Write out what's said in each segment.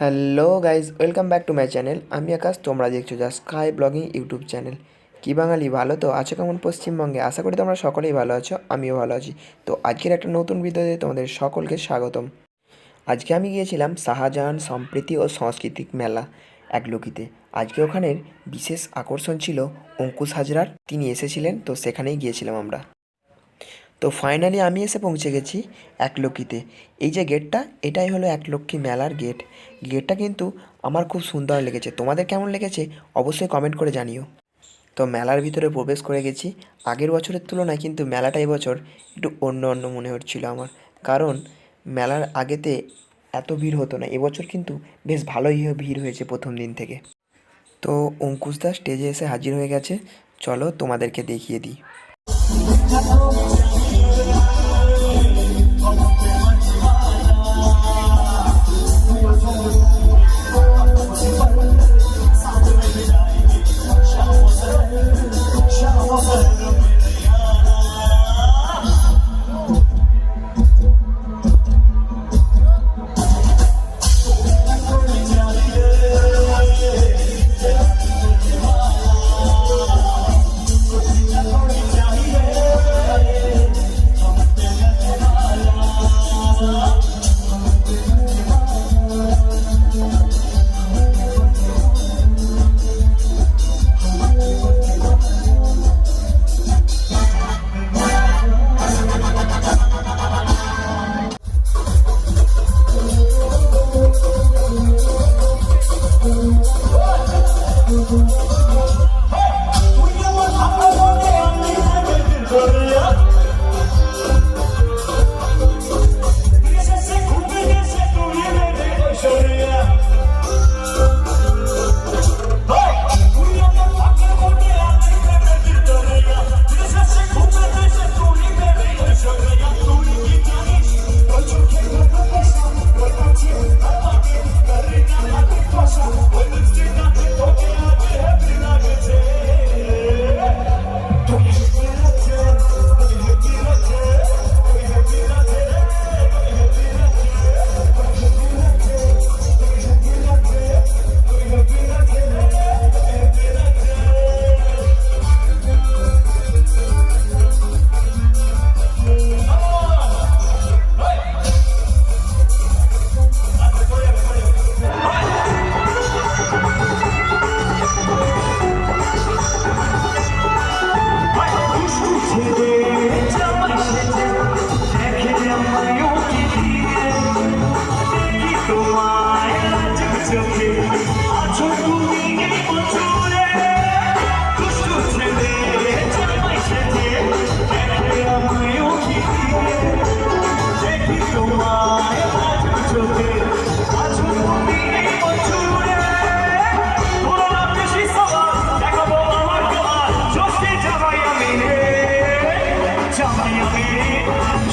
Hello guys welcome back to my channel. আমি আকাশ, তোমরা দেখছ যা স্কাই ব্লগিং ইউটিউব চ্যানেল। কি বাঙালি, ভালো তো? আছো কেমন পশ্চিমবঙ্গে? আশা করি তোমরা সকলেই ভালো আছো, আমিও ভালো আছি। তো আজকের একটা নতুন ভিডিওতে তোমাদের সকলকে স্বাগতম। আজকে আমি গিয়েছিলাম শাহজাহান সম্প্রীতি ও সাংস্কৃতিক মেলা একলোকিতে আজকে ওখানের বিশেষ আকর্ষণ ছিল অঙ্কুশ হাজরার। তিনি এসেছিলেন, তো সেখানেই গিয়েছিলাম আমরা। তো ফাইনালি আমি এসে পৌঁছে গেছি একলক্ষীতে। এই যে গেটটা এটাই হলো একলক্ষী মেলার গেট গেটটা কিন্তু আমার খুব সুন্দর লেগেছে। তোমাদের কেমন লেগেছে অবশ্যই কমেন্ট করে জানিও। তো মেলার ভিতরে প্রবেশ করে গেছি। আগের বছরের তুলনায় কিন্তু মেলাটা এবছর একটু অন্য অন্য মনে হচ্ছিল আমার। কারণ মেলার আগেতে এত ভিড় হতো না। এবছর কিন্তু বেশ ভালোই ভিড় হয়েছে প্রথম দিন থেকে। তো অঙ্কুশদা স্টেজে এসে হাজির হয়ে গেছে। চলো তোমাদেরকে দেখিয়ে দিই।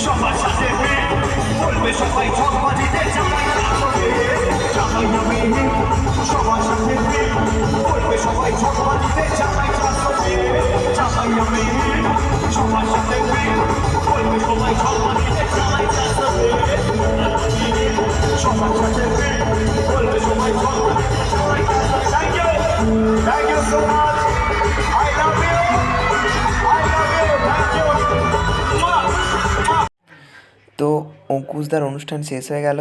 সবার সাথে বলবে সবাই দিতে জামাই আসবে জামাই আমি সবার সাথে বলবে সবাই দিতে জামাই তো অঙ্কুশদার অনুষ্ঠান শেষ হয়ে গেল।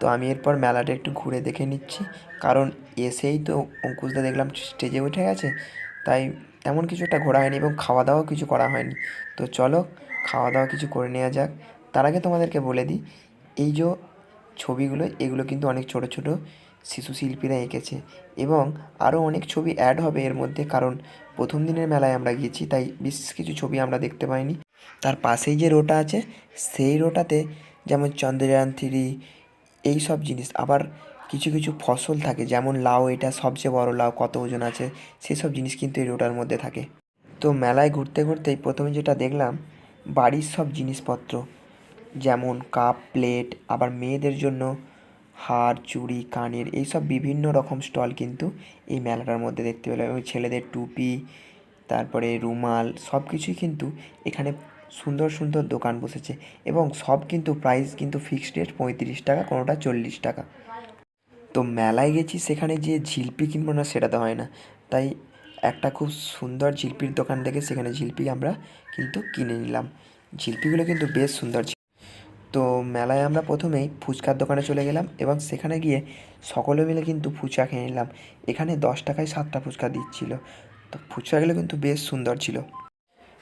তো আমি এরপর মেলাটা একটু ঘুরে দেখে নিচ্ছি। কারণ এসেই তো অঙ্কুশদা দেখলাম স্টেজে উঠে গেছে। তাই তেমন কিছু একটা ঘোরা হয়নি এবং খাওয়া দাওয়াও কিছু করা হয়নি। তো চলো খাওয়া দাওয়া কিছু করে নেওয়া যাক। তার আগে তোমাদেরকে বলে দিই, এই যে ছবিগুলো, এগুলো কিন্তু অনেক ছোট ছোট শিশু শিল্পীরা এঁকেছে এবং আরও অনেক ছবি অ্যাড হবে এর মধ্যে কারণ প্রথম দিনের মেলায় আমরা গিয়েছি, তাই বিশেষ কিছু ছবি আমরা দেখতে পাইনি। তার পাশেই যে রোটা আছে, সেই রোটাতে যেমন চন্দ্রযান থ্রি, এই সব জিনিস। আবার কিছু কিছু ফসল থাকে, যেমন লাউ, এটা সবচেয়ে বড় লাউ, কত ওজন আছে, সেসব জিনিস কিন্তু এই রোটার মধ্যে থাকে। তো মেলায় ঘুরতে ঘুরতেই প্রথমে যেটা দেখলাম, বাড়ির সব জিনিসপত্র, যেমন কাপ, প্লেট, আবার মেয়েদের জন্য হার, চুড়ি, কানের, এইসব বিভিন্ন রকম স্টল কিন্তু এই মেলাটার মধ্যে দেখতে পেলাম। এবং ছেলেদের টুপি, তারপরে রুমাল সব কিছুই কিন্তু এখানে সুন্দর সুন্দর দোকান বসেছে। এবং সব কিন্তু প্রাইস কিন্তু ফিক্সড রেট পঁয়ত্রিশ টাকা, কোনোটা চল্লিশ টাকা। তো মেলায় গেছি, সেখানে যে জিলিপি কিনবো না সেটা তো হয় না। তাই একটা খুব সুন্দর জিলিপির দোকান থেকে সেখানে জিলিপি আমরা কিন্তু কিনে নিলাম। জিলিপিগুলো কিন্তু বেশ সুন্দর ছিল তো মেলায় আমরা প্রথমেই ফুচকার দোকানে চলে গেলাম এবং সেখানে গিয়ে সকলে মিলে কিন্তু ফুচকা খেয়ে নিলাম। এখানে দশ টাকায় সাতটা ফুচকা দিচ্ছিল। তো ফুচকাগুলো কিন্তু বেশ সুন্দর ছিল।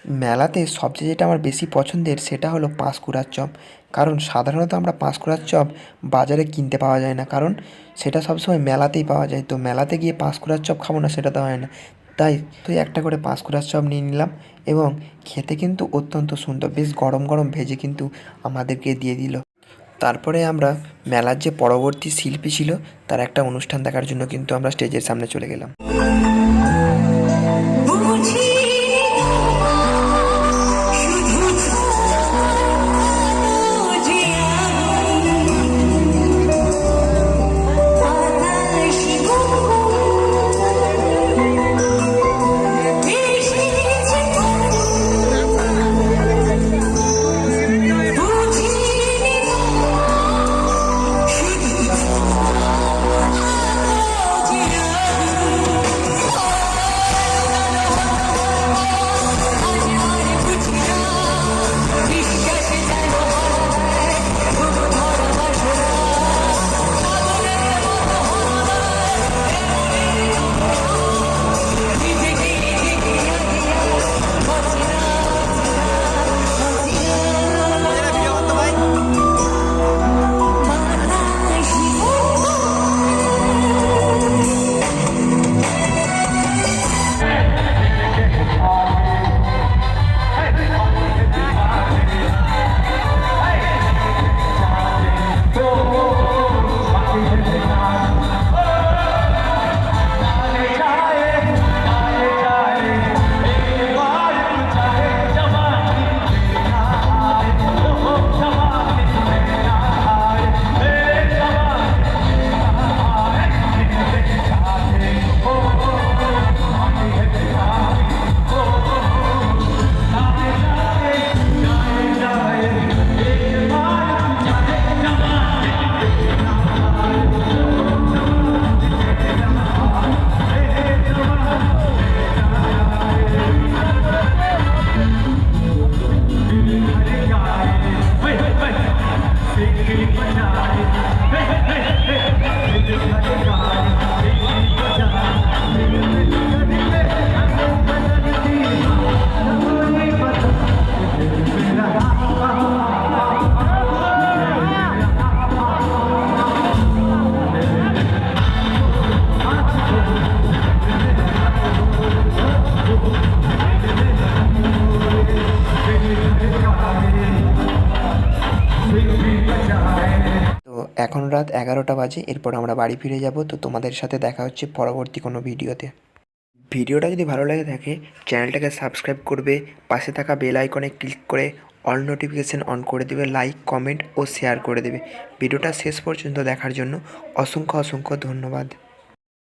মেলাতে সবচেয়ে যেটা আমার বেশি পছন্দের সেটা হলো পাঁশকুড়ার চপ। কারণ সাধারণত আমরা পাঁশকুড়ার চপ বাজারে কিনতে পাওয়া যায় না। কারণ সেটা সবসময় মেলাতেই পাওয়া যায়। তো মেলাতে গিয়ে পাঁশকুড়ার চপ খাব না সেটা তো হয় না। তাই তুই একটা করে পাঁশকুড়ার চপ নিয়ে নিলাম এবং খেতে কিন্তু অত্যন্ত সুন্দর। বেশ গরম গরম ভেজে কিন্তু আমাদেরকে দিয়ে দিল। তারপরে আমরা মেলার যে পরবর্তী শিল্পী ছিল, তার একটা অনুষ্ঠান দেখার জন্য কিন্তু আমরা স্টেজের সামনে চলে গেলাম। এখন রাত এগারোটা বাজে, এরপর আমরা বাড়ি ফিরে যাব। তো তোমাদের সাথে দেখা হচ্ছে পরবর্তী কোনো ভিডিওতে। ভিডিওটা যদি ভালো লাগে থাকে, চ্যানেলটাকে সাবস্ক্রাইব করবে, পাশে থাকা বেল আইকনে ক্লিক করে অল নোটিফিকেশান অন করে দেবে, লাইক, কমেন্ট ও শেয়ার করে দেবে। ভিডিওটা শেষ পর্যন্ত দেখার জন্য অসংখ্য অসংখ্য ধন্যবাদ।